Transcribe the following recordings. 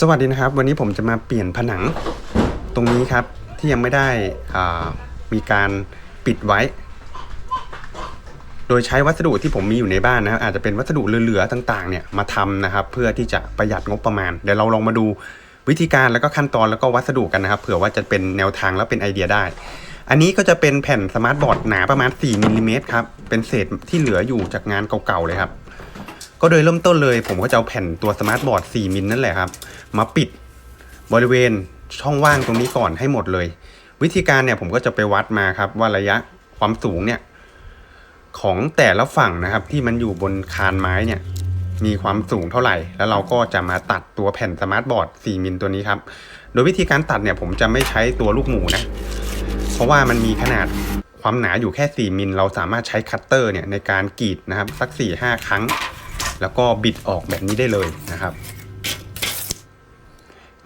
สวัสดีนะครับ วันนี้ผมจะมาเปลี่ยนผนังตรงนี้ครับที่ยังไม่ได้มีการปิดไว้ โดยใช้วัสดุที่ผมมีอยู่ในบ้านนะครับอาจจะเป็นวัสดุเหลือๆต่าง ๆเนี่ยมาทำนะครับ เพื่อที่จะประหยัดงบประมาณ เดี๋ยวเราลองมาดูวิธีการแล้วก็ขั้นตอนแล้วก็วัสดุกันนะครับ เผื่อว่าจะเป็นแนวทางแล้วเป็นไอเดียได้ อันนี้ก็จะเป็นแผ่นสมาร์ทบอร์ดหนาประมาณ 4มิลลิเมตรครับเป็นเศษที่เหลืออยู่จากงานเก่าๆเลยครับ ก็โดยเริ่มต้นเลยผมก็จะเอาแผ่นตัวสมาร์ทบอร์ด 4 มิลนั่นแหละครับ มาปิดบริเวณช่องว่างตรงนี้ก่อนให้หมดเลย วิธีการเนี่ยผมก็จะไปวัดมาครับ ว่าระยะความสูงเนี่ยของแต่ละฝั่งนะครับ ที่มันอยู่บนคานไม้เนี่ยมีความสูงเท่าไหร่ แล้วเราก็จะมาตัดตัวแผ่นสมาร์ทบอร์ด 4 มิลตัวนี้ครับ โดยวิธีการตัดเนี่ยผมจะไม่ใช้ตัวลูกหมูนะ เพราะว่ามันมีขนาดความหนาอยู่แค่ 4 มิล เราสามารถใช้คัตเตอร์เนี่ยในการกรีดนะครับ สัก 4-5 ครั้ง แล้วก็บิดออกแบบนี้ได้เลยนะครับ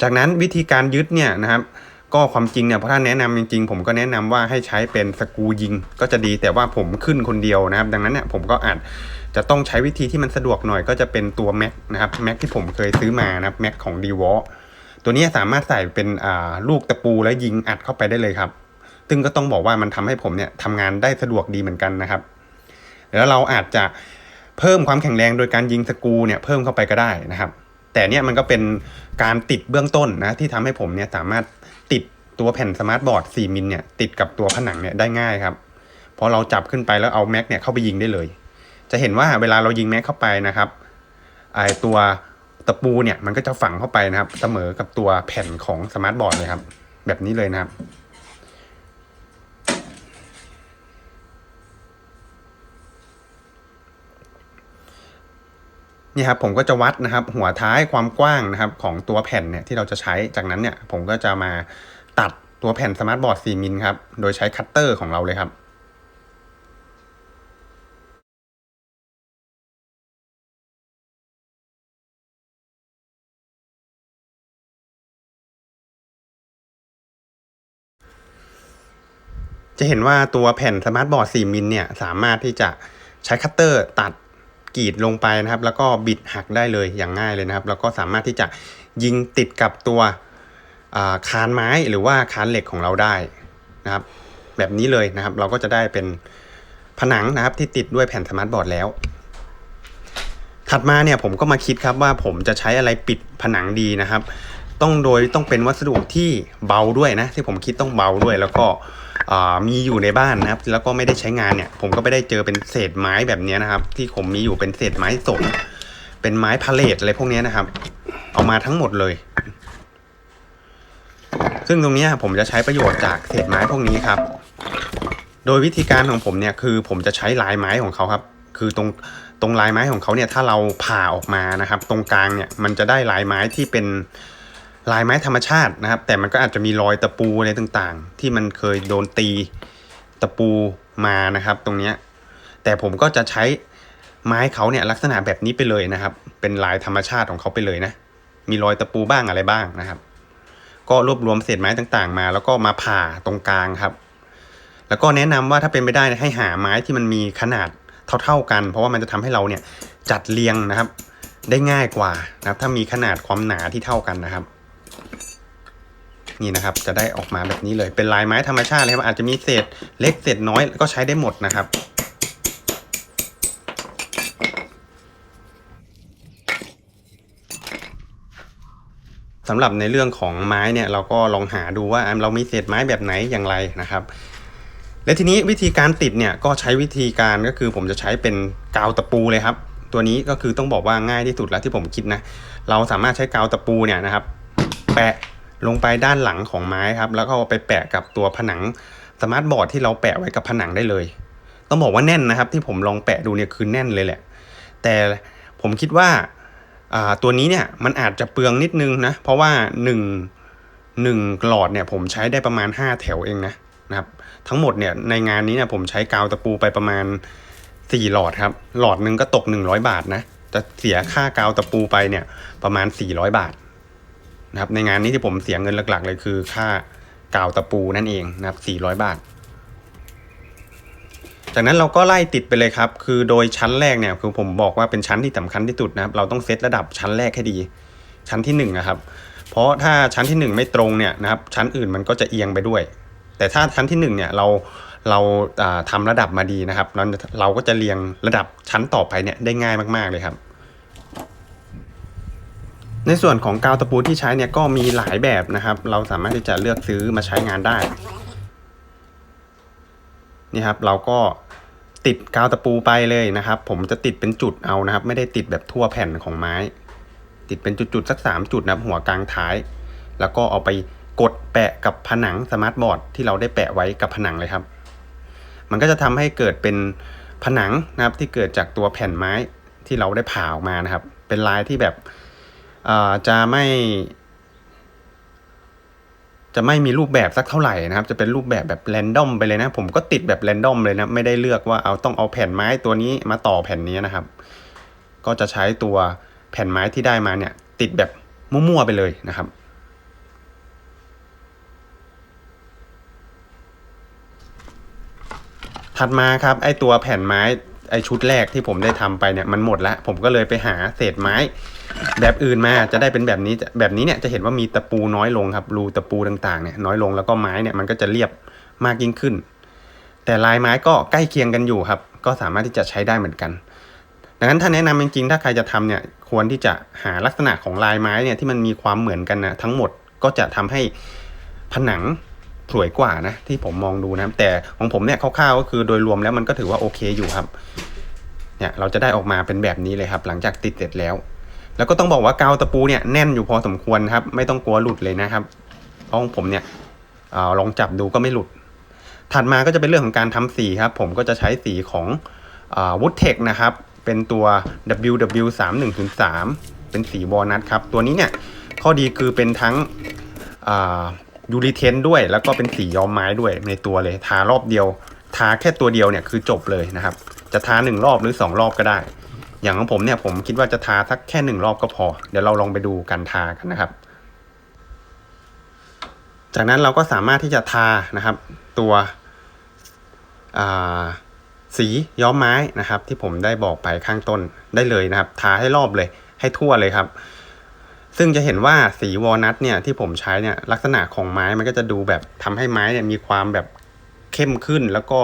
จากนั้นวิธีการยึดเนี่ยนะครับ ก็ความจริงเนี่ยเพราะถ้าแนะนำจริงๆ ผมก็แนะนำว่าให้ใช้เป็นสกูยิง ก็จะดีแต่ว่าผมขึ้นคนเดียวนะครับ ดังนั้นเนี่ยผมก็อาจจะต้องใช้วิธีที่มันสะดวกหน่อยก็จะเป็นตัวแม็กนะครับแม็กที่ผมเคยซื้อมานะครับแม็กของ d w a l ตัวนี้สามารถใส่เป็นลูกตะปูแล้วยิงอัดเข้าไปได้เลยครับ ซึ่งก็ต้องบอกว่ามันทำให้ผมเนี่ยทำงานได้สะดวกดีเหมือนกันนะครับ แล้วเราอาจจะ เพิ่มความแข็งแรงโดยการยิงสกูเนี่ยเพิ่มเข้าไปก็ได้นะครับ แต่เนี่ยมันก็เป็นการติดเบื้องต้นนะที่ทำให้ผมเนี่ยสามารถติดตัวแผ่นสมาร์ทบอร์ด 4 มิลเนี่ยติดกับตัวผนังเนี่ยได้ง่ายครับเพราะเราจับขึ้นไปแล้วเอาแม็กเนี่ยเข้าไปยิงได้เลย จะเห็นว่าเวลาเรายิงแม็กเข้าไปนะครับไอตัวตะปูเนี่ยมันก็จะฝังเข้าไปนะครับ เสมอกับตัวแผ่นของสมาร์ทบอร์ดเลยครับ แบบนี้เลยนะครับ นี่ครับผมก็จะวัดนะครับหัวท้ายความกว้างนะครับของตัวแผ่นเนี่ยที่เราจะใช้จากนั้นเนี่ยผมก็จะมาตัดตัวแผ่นสมาร์ทบอร์ด4มิลครับโดยใช้คัตเตอร์ของเราเลยครับจะเห็นว่าตัวแผ่นสมาร์ทบอร์ด4มิลเนี่ยสามารถที่จะใช้คัตเตอร์ตัด กรีดลงไปนะครับ แล้วก็บิดหักได้เลยอย่างง่ายเลยนะครับ แล้วก็สามารถที่จะยิงติดกับตัวอ่าคานไม้หรือว่าคานเหล็กของเราได้นะครับ แบบนี้เลยนะครับ เราก็จะได้เป็นผนังนะครับที่ติดด้วยแผ่นสมาร์ทบอร์ดแล้ว ถัดมาเนี่ยผมก็มาคิดครับว่าผมจะใช้อะไรปิดผนังดีนะครับ ต้องโดยต้องเป็นวัสดุที่เบาด้วยนะ ที่ผมคิดต้องเบาด้วยแล้วก็ มีอยู่ในบ้านนะครับ แล้วก็ไม่ได้ใช้งานเนี่ย ผมก็ไปได้เจอเป็นเศษไม้แบบนี้นะครับ ที่ผมมีอยู่เป็นเศษไม้สนเป็นไม้พาเลทอะไรพวกนี้นะครับ เอามาทั้งหมดเลย ซึ่งตรงนี้ผมจะใช้ประโยชน์จากเศษไม้พวกนี้ครับ โดยวิธีการของผมเนี่ยคือผมจะใช้ลายไม้ของเขาครับ คือตรงตรงลายไม้ของเขาเนี่ยถ้าเราผ่าออกมานะครับ ตรงกลางเนี่ยมันจะได้ลายไม้ที่เป็น ลายไม้ธรรมชาตินะครับ แต่มันก็อาจจะมีรอยตะปูอะไรต่างๆ ที่มันเคยโดนตีตะปูมานะครับ ตรงเนี้ยแต่ผมก็จะใช้ไม้เขาเนี่ยลักษณะแบบนี้ไปเลยนะครับ เป็นลายธรรมชาติของเขาไปเลยนะ มีรอยตะปูบ้างอะไรบ้างนะครับ ก็รวบรวมเศษไม้ต่างๆ มา แล้วก็มาผ่าตรงกลางครับ แล้วก็แนะนำว่าถ้าเป็นไปได้ให้หาไม้ที่มันมีขนาดเท่าๆกัน เพราะว่ามันจะทำให้เราเนี่ยจัดเรียงนะครับ ได้ง่ายกว่านะครับ ถ้ามีขนาดความหนาที่เท่ากันนะครับ นี่นะครับ จะได้ออกมาแบบนี้เลยเป็นลายไม้ธรรมชาติเลยครับอาจจะมีเศษเล็กเศษน้อยก็ใช้ได้หมดนะครับสำหรับในเรื่องของไม้เนี่ยเราก็ลองหาดูว่าเรามีเศษไม้แบบไหนอย่างไรนะครับ และทีนี้วิธีการติดเนี่ยก็ใช้วิธีการก็คือผมจะใช้เป็นกาวตะปูเลยครับ ตัวนี้ก็คือต้องบอกว่าง่ายที่สุดแล้วที่ผมคิดนะ เราสามารถใช้กาวตะปูเนี่ยนะครับ แปะ ลงไปด้านหลังของไม้ครับ แล้วก็ไปแปะกับตัวผนังสมาร์ทบอร์ดที่เราแปะไว้กับผนังได้เลย ต้องบอกว่าแน่นนะครับ ที่ผมลองแปะดูเนี่ยคือแน่นเลยแหละ แต่ผมคิดว่าอ่าตัวนี้เนี่ยมันอาจจะเปลืองนิดนึงนะ เพราะว่า 1 1หลอดเนี่ยผมใช้ได้ประมาณ 5 แถวเองนะนะครับ ทั้งหมดเนี่ยในงานนี้เนี่ยผมใช้กาวตะปูไปประมาณ 4 หลอดครับ หลอดหนึ่งก็ตก 100 บาทนะจะเสียค่ากาวตะปูไปเนี่ยประมาณ 400 บาท นะครับในงานนี้ที่ผมเสียเงินหลักๆ เลยคือค่ากาวตะปูนั่นเองนะครับ 400 บาท จากนั้นเราก็ไล่ติดไปเลยครับ คือโดยชั้นแรกเนี่ยคือผมบอกว่าเป็นชั้นที่สำคัญที่สุดนะครับ เราต้องเซตระดับชั้นแรกให้ดี ชั้นที่หนึ่งนะครับ เพราะถ้าชั้นที่หนึ่งไม่ตรงเนี่ยนะครับ ชั้นอื่นมันก็จะเอียงไปด้วย แต่ถ้าชั้นที่หนึ่งเนี่ยเราเราอ่าทำระดับมาดีนะครับเราเราก็จะเรียงระดับชั้นต่อไปเนี่ยได้ง่ายมากๆเลยครับ ในส่วนของกาวตะปูที่ใช้เนี่ยก็มีหลายแบบนะครับ เราสามารถที่จะเลือกซื้อมาใช้งานได้ นี่ครับเราก็ติดกาวตะปูไปเลยนะครับ ผมจะติดเป็นจุดเอานะครับ ไม่ได้ติดแบบทั่วแผ่นของไม้ ติดเป็นจุดๆสักสามจุดนะหัวกลางท้าย แล้วก็เอาไปกดแปะกับผนังสมาร์ทบอร์ดที่เราได้แปะไว้กับผนังเลยครับ มันก็จะทำให้เกิดเป็นผนังนะครับที่เกิดจากตัวแผ่นไม้ที่เราได้ผ่าออกมานะครับ เป็นลายที่แบบ จะไม่จะไม่มีรูปแบบสักเท่าไหร่นะครับ จะเป็นรูปแบบแบบแรนดอมไปเลยนะ ผมก็ติดแบบแรนดอมเลยนะ ไม่ได้เลือกว่าเอาต้องเอาแผ่นไม้ตัวนี้มาต่อแผ่นนี้นะครับ ก็จะใช้ตัวแผ่นไม้ที่ได้มาเนี่ย ติดแบบมั่วๆไปเลยนะครับ ถัดมาครับไอตัวแผ่นไม้ ไอชุดแรกที่ผมได้ทำไปเนี่ยมันหมดแล้วผมก็เลยไปหาเศษไม้ แบบอื่นมาจะได้เป็นแบบนี้แบบนี้เนี่ยจะเห็นว่ามีตะปูน้อยลงครับ รูตะปูต่างๆเนี่ยน้อยลงแล้วก็ไม้เนี่ยมันก็จะเรียบมากยิ่งขึ้น แต่ลายไม้ก็ใกล้เคียงกันอยู่ครับ ก็สามารถที่จะใช้ได้เหมือนกัน ดังนั้นถ้าแนะนำจริงๆถ้าใครจะทำเนี่ยควรที่จะหาลักษณะของลายไม้เนี่ยที่มันมีความเหมือนกันนะทั้งหมดก็จะทำให้ผนัง สวยกว่านะ ที่ผมมองดูนะแต่ของผมเนี่ยคร่าวๆก็คือโดยรวมแล้วมันก็ถือว่าโอเคอยู่ครับ เนี่ยเราจะได้ออกมาเป็นแบบนี้เลยครับ หลังจากติดเสร็จแล้ว แล้วก็ต้องบอกว่ากาวตะปูเนี่ยแน่นอยู่พอสมควรครับ ไม่ต้องกลัวหลุดเลยนะครับเพราะของผมเนี่ยอลองจับดูก็ไม่หลุด ถัดมาก็จะเป็นเรื่องของการทำสีครับ ผมก็จะใช้สีของวูดเทคนะครับ เป็นตัว WW 3 1 0 3 เป็นสีวอลนัทครับ ตัวนี้เนี่ยข้อดีคือเป็นทั้ง ยูริเทนด้วย แล้วก็เป็นสีย้อมไม้ด้วยในตัวเลย ทารอบเดียว ทาแค่ตัวเดียวเนี่ยคือจบเลยนะครับ จะทาหนึ่งรอบหรือสองรอบก็ได้ อย่างของผมเนี่ยผมคิดว่าจะทาสักแค่หนึ่งรอบก็พอ เดี๋ยวเราลองไปดูการทากันนะครับ จากนั้นเราก็สามารถที่จะทานะครับ ตัวสีย้อมไม้นะครับ ที่ผมได้บอกไปข้างต้นได้เลยนะครับ ทาให้รอบเลย ให้ทั่วเลยครับ ซึ่งจะเห็นว่าสีวอลนัทเนี่ยที่ผมใช้เนี่ยลักษณะของไม้มันก็จะดูแบบทำให้ไม้เนี่ยมีความแบบเข้มขึ้น แล้วก็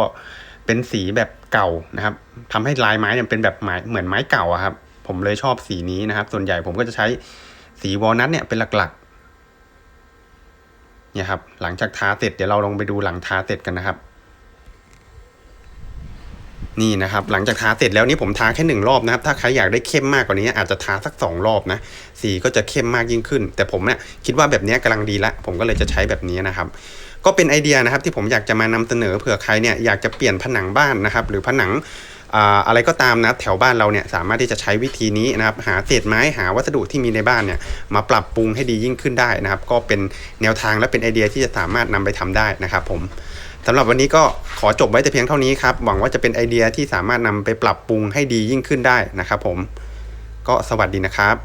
เป็นสีแบบเก่านะครับทำให้ลายไม้เนี่ยเป็นแบบไม้เหมือนไม้เก่าอะครับ ผมเลยชอบสีนี้นะครับ ส่วนใหญ่ผมก็จะใช้สีวอลนัทเนี่ยเป็นหลักๆเนี่ยครับหลังจากทาเสร็จเดี๋ยวเราลองไปดูหลังทาเสร็จกันนะครับ นี่นะครับหลังจากทาเสร็จแล้วนี่ผมทาแค่หนึ่งรอบนะครับ ถ้าใครอยากได้เข้มมากกว่านี้อาจจะทาสักสองรอบนะสีก็จะเข้มมากยิ่งขึ้น แต่ผมเนี่ยคิดว่าแบบนี้กำลังดีละ ผมก็เลยจะใช้แบบนี้นะครับ ก็เป็นไอเดียนะครับที่ผมอยากจะมานำเสนอเผื่อใครเนี่ยอยากจะเปลี่ยนผนังบ้านนะครับ หรือผนังอะไรก็ตามนะแถวบ้านเราเนี่ยสามารถที่จะใช้วิธีนี้นะครับหาเศษไม้หาวัสดุที่มีในบ้านเนี่ยมาปรับปรุงให้ดียิ่งขึ้นได้นะครับ ก็เป็นแนวทางและเป็นไอเดียที่จะสามารถนำไปทำได้นะครับผม สำหรับวันนี้ก็ขอจบไว้แต่เพียงเท่านี้ครับ หวังว่าจะเป็นไอเดียที่สามารถนำไปปรับปรุงให้ดียิ่งขึ้นได้นะครับผม ก็สวัสดีนะครับ